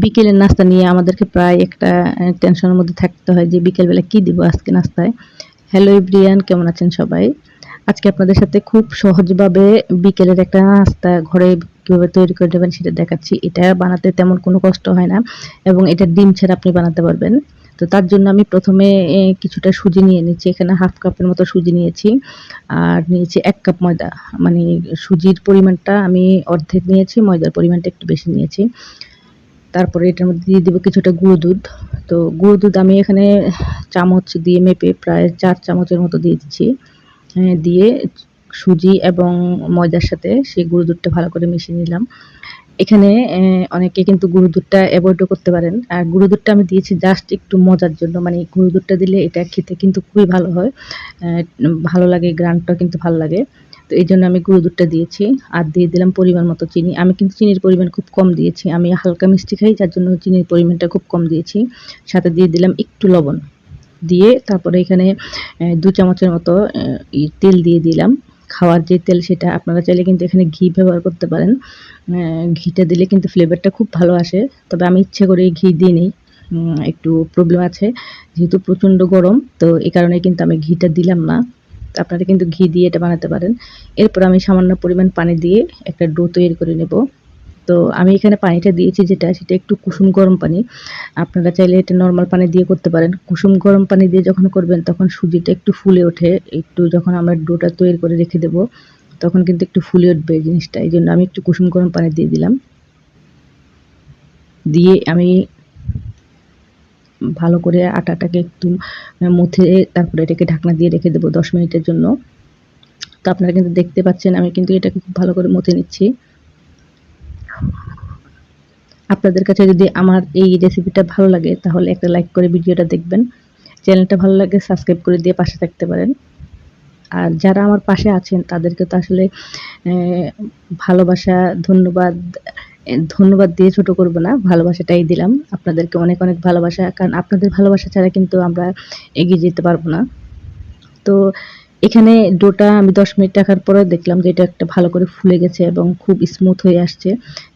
বিকেলের নাস্তা নিয়ে আমাদেরকে প্রায় একটা টেনশনের মধ্যে থাকতে হয় যে বিকেলবেলা কি দিব আজকে নাস্তায়। হ্যালো ইব্রিয়ান কেমন আছেন সবাই? আজকে আপনাদের সাথে খুব সহজভাবে বিকেলের একটা নাস্তা ঘরে কীভাবে তৈরি করে নেবেন সেটা দেখাচ্ছি। এটা বানাতে তেমন কোনো কষ্ট হয় না এবং এটা ডিম ছাড়া আপনি বানাতে পারবেন। তো তার জন্য আমি প্রথমে কিছুটা সুজি নিয়ে নিচ্ছি। এখানে হাফ কাপের মতো সুজি নিয়েছি। আর নিয়েছি এক কাপ ময়দা। মানে সুজির পরিমাণটা আমি অর্ধেক নিয়েছি, ময়দার পরিমাণটা একটু বেশি নিয়েছি। তারপরে এটার মধ্যে দিয়ে দেবো কিছুটা গুঁড়ো দুধ। তো গুঁড়ো দুধ আমি এখানে চামচ দিয়ে মেপে প্রায় চার চামচের মতো দিয়ে দিচ্ছি। দিয়ে সুজি এবং ময়দার সাথে সেই গুঁড়ো দুধটা ভালো করে মিশিয়ে নিলাম। এখানে অনেকে কিন্তু গুঁড়ো দুধটা অ্যাভয়েডও করতে পারেন। আর গুঁড়ো দুধটা আমি দিয়েছি জাস্ট একটু মজার জন্য। মানে গুঁড়ো দুধটা দিলে এটা খেতে কিন্তু খুবই ভালো হয়। ভালো লাগে, গ্রানটা কিন্তু ভালো লাগে। তো এই জন্য আমি গুঁড়ো দুধটা দিয়েছি আর দিয়ে দিলাম পরিমাণ মতো চিনি। আমি কিন্তু চিনির পরিমাণ খুব কম দিয়েছি। আমি হালকা মিষ্টি খাই, যার জন্য চিনির পরিমাণটা খুব কম দিয়েছি। সাথে দিয়ে দিলাম একটু লবণ। দিয়ে তারপরে এখানে দু চামচের মতো তেল দিয়ে দিলাম। খাওয়ার যে তেল সেটা আপনারা চাইলে কিন্তু এখানে ঘি ব্যবহার করতে পারেন। ঘিটা দিলে কিন্তু ফ্লেভারটা খুব ভালো আসে। তবে আমি ইচ্ছে করে ঘি দিই নিই একটু প্রবলেম আছে। যেহেতু প্রচণ্ড গরম, তো এই কারণে কিন্তু আমি ঘিটা দিলাম না। আপনারা কিন্তু ঘি দিয়ে এটা বানাতে পারেন। এরপর আমি সামান্য পরিমাণ পানি দিয়ে একটা ডো তৈরি করে নেব। তো আমি এখানে পানিটা দিয়েছি যেটা, সেটা একটু কুসুম গরম পানি। আপনারা চাইলে এটা নর্মাল পানি দিয়ে করতে পারেন। কুসুম গরম পানি দিয়ে যখন করবেন, তখন সুজিটা একটু ফুলে ওঠে। একটু যখন আমরা ডোটা তৈরি করে রেখে দেব, তখন কিন্তু একটু ফুলে উঠবে জিনিসটা। এই জন্য আমি একটু কুসুম গরম পানি দিয়ে দিলাম। দিয়ে আমি ভালো করে আটাটাকে একটু মুথে তারপরে এটাকে ঢাকনা দিয়ে রেখে দেবো দশ মিনিটের জন্য। তো আপনারা কিন্তু দেখতে পাচ্ছেন, আমি কিন্তু এটাকে খুব ভালো করে মুথে নিচ্ছি। আপনাদের কাছে যদি আমার এই রেসিপিটা ভালো লাগে, তাহলে একটা লাইক করে ভিডিওটা দেখবেন। চ্যানেলটা ভালো লাগে সাবস্ক্রাইব করে দিয়ে পাশে থাকতে পারেন। আর যারা আমার পাশে আছেন, তাদেরকে তো আসলে ভালোবাসা, ধন্যবাদ ধন্যবাদ দিয়ে ছোট করব না, ভালোবাসাটাই দিলাম। আপনাদেরকে অনেক অনেক ভালোবাসা, কারণ আপনাদের ভালোবাসা ছাড়া কিন্তু আমরা এগিয়ে যেতে পারব না। তো এখানে ডোটা আমি দশ মিনিট রাখার পরে দেখলাম যে এটা একটা ভালো করে ফুলে গেছে এবং খুব স্মুথ হয়ে আসছে।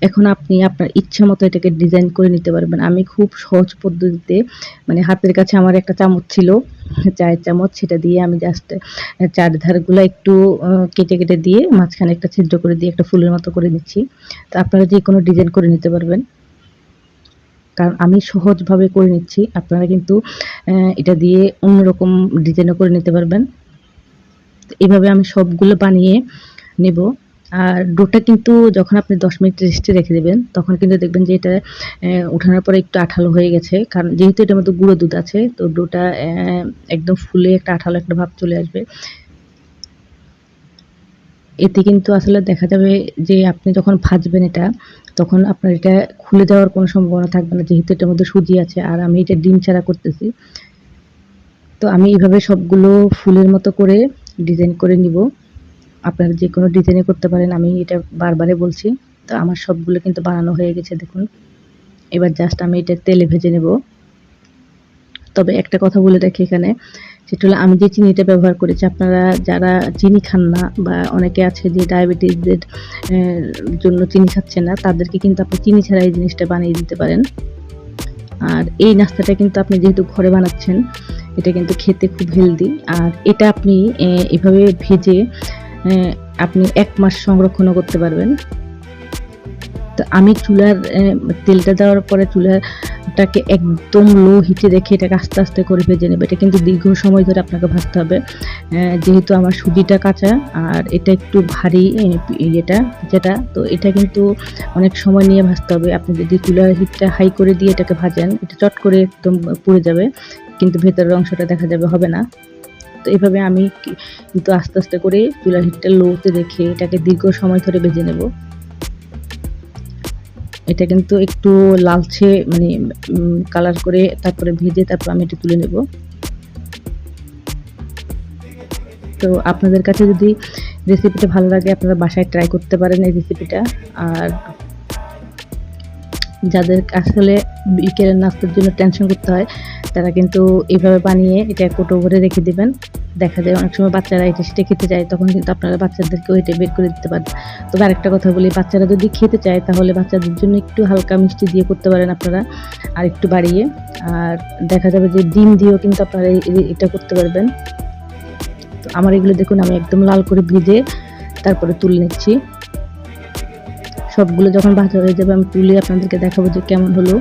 এখন আপনি আপনার ইচ্ছা মতো এটাকে ডিজাইন করে নিতে পারবেন। আমি খুব সহজ পদ্ধতিতে মানে হাতের কাছে আমার একটা চামচ ছিল, চায়ের চামচ, সেটা দিয়ে আমি জাস্ট চারধারগুলো একটু কেটে কেটে দিয়ে মাঝখানে একটা ছিদ্র করে দিয়ে একটা ফুলের মতো করে দিচ্ছি তো আপনারা যে কোনো ডিজাইন করে নিতে পারবেন। কারণ আমি সহজভাবে করে নিচ্ছি। আপনারা কিন্তু এটা দিয়ে অন্যরকম ডিজাইনও করে নিতে পারবেন। এভাবে আমি সবগুলো বানিয়ে নেব। আর ডোটা কিন্তু যখন আপনি দশ মিনিট রেস্টে রেখে দেবেন তখন কিন্তু দেখবেন যে এটা আহ, ওঠানোর পরে একটু আঠালো হয়ে গেছে। কারণ যেহেতু এটার মধ্যে গুঁড়ো দুধ আছে তো ডোটা একদম ফুলে একটা আঠালো একটা ভাব চলে আসবে। এতে কিন্তু আসলে দেখা যাবে যে আপনি যখন ভাজবেন এটা তখন আপনার এটা খুলে যাওয়ার কোনো সম্ভাবনা থাকবে না যেহেতু এটার মধ্যে সুজি আছে আর আমি এটা ডিম ছাড়া করতেছি। তো আমি এইভাবে সবগুলো ফুলের মতো করে ডিজাইন করে নিব। আপনারা যে কোনো ডিজাইনে করতে পারেন, আমি এটা বারবারে বলছি। তো আমার সবগুলো কিন্তু বানানো হয়ে গেছে, দেখুন। এবার জাস্ট আমি এটা তেলে ভেজে নেব। তবে একটা কথা বলে রাখি এখানে, সেটা হলো আমি যে চিনিটা ব্যবহার করেছি, আপনারা যারা চিনি খান না বা অনেকে আছে যে ডায়াবেটিসদের জন্য চিনি খাচ্ছে না, তাদেরকে কিন্তু আপনি চিনি ছাড়া এই জিনিসটা বানিয়ে দিতে পারেন। আর এই নাস্তাটা কিন্তু আপনি যেহেতু ঘরে বানাচ্ছেন, এটা কিন্তু খেতে খুব হেলদি আর এটা আপনি এভাবে ভেজে আপনি এক মাস সংরক্ষণও করতে পারবেন। তো আমি চুলার তেলটা দেওয়ার পরে চুলাটাকে একদম লো হিটে রেখে এটাকে আস্তে আস্তে করে ভেজে নেবে। এটা কিন্তু দীর্ঘ সময় ধরে আপনাকে ভাজতে হবে। যেহেতু আমার সুজিটা কাঁচা, আর এটা একটু ভারী ইয়েটা, যেটা, তো এটা কিন্তু অনেক সময় নিয়ে ভাজতে হবে। আপনি যদি চুলার হিটটা হাই করে দিয়ে এটাকে ভাজেন, এটা চট করে একদম পুড়ে যাবে, কিন্তু ভেতরের অংশটা দেখা যাবে, হবে না। তো এভাবে আমি কিন্তু আস্তে আস্তে করে চুলার হিটটা লোতে রেখে এটাকে দীর্ঘ সময় ধরে ভেজে নেব। এটা কিন্তু একটু লালচে মানে কালার করে তারপরে ভেজে তারপর আমি এটা তুলে নেব। তো আপনাদের কাছে যদি রেসিপিটা ভালো লাগে, আপনারা বাসায় ট্রাই করতে পারেন এই রেসিপিটা আর যাদের আসলে বিকেলের নাস্তার জন্য টেনশন করতে হয়, তারা কিন্তু এইভাবে বানিয়ে এটা কোটো ভরে রেখে দিবেন। দেখা যায় অনেক সময় বাচ্চারা এটা সেটা খেতে চায়, তখন কিন্তু আপনারা বাচ্চাদেরকে ওইটা বের করে দিতে পারেন। তবে আরেকটা কথা বলি, বাচ্চারা যদি খেতে চায়, তাহলে বাচ্চাদের জন্য একটু হালকা মিষ্টি দিয়ে করতে পারেন আপনারা, আর একটু বাড়িয়ে। আর দেখা যাবে যে ডিম দিয়েও কিন্তু আপনারা এটা করতে পারবেন। তো আমার এগুলো দেখুন, আমি একদম লাল করে ভেজে তারপরে তুলে নিচ্ছি। সবগুলো যখন ভাজা হয়ে যাবে, আমি তুলে আপনাদেরকে দেখাবো যে কেমন হলো।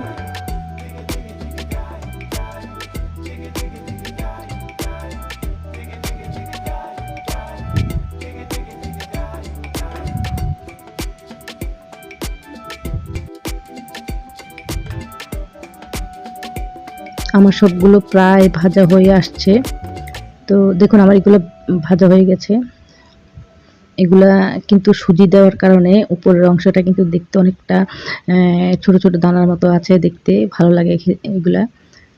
আমার সবগুলো প্রায় ভাজা হয়ে আসছে। তো দেখুন, আমার এগুলো ভাজা হয়ে গেছে। এগুলা কিন্তু সুজি দেওয়ার কারণে উপরের অংশটা কিন্তু দেখতে অনেকটা ছোট ছোট দানার মতো আছে দেখতে, ভালো লাগে এগুলা।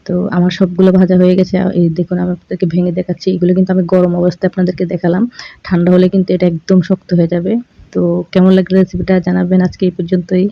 তো আমার সবগুলো ভাজা হয়ে গেছে। এই দেখুন আমি আপনাদেরকে ভেঙে দেখাচ্ছি। এগুলো কিন্তু আমি গরম অবস্থায় আপনাদেরকে দেখালাম। ঠান্ডা হলে কিন্তু এটা একদম শক্ত হয়ে যাবে। তো কেমন লাগল রেসিপিটা জানাবেন আজকে এই পর্যন্তই।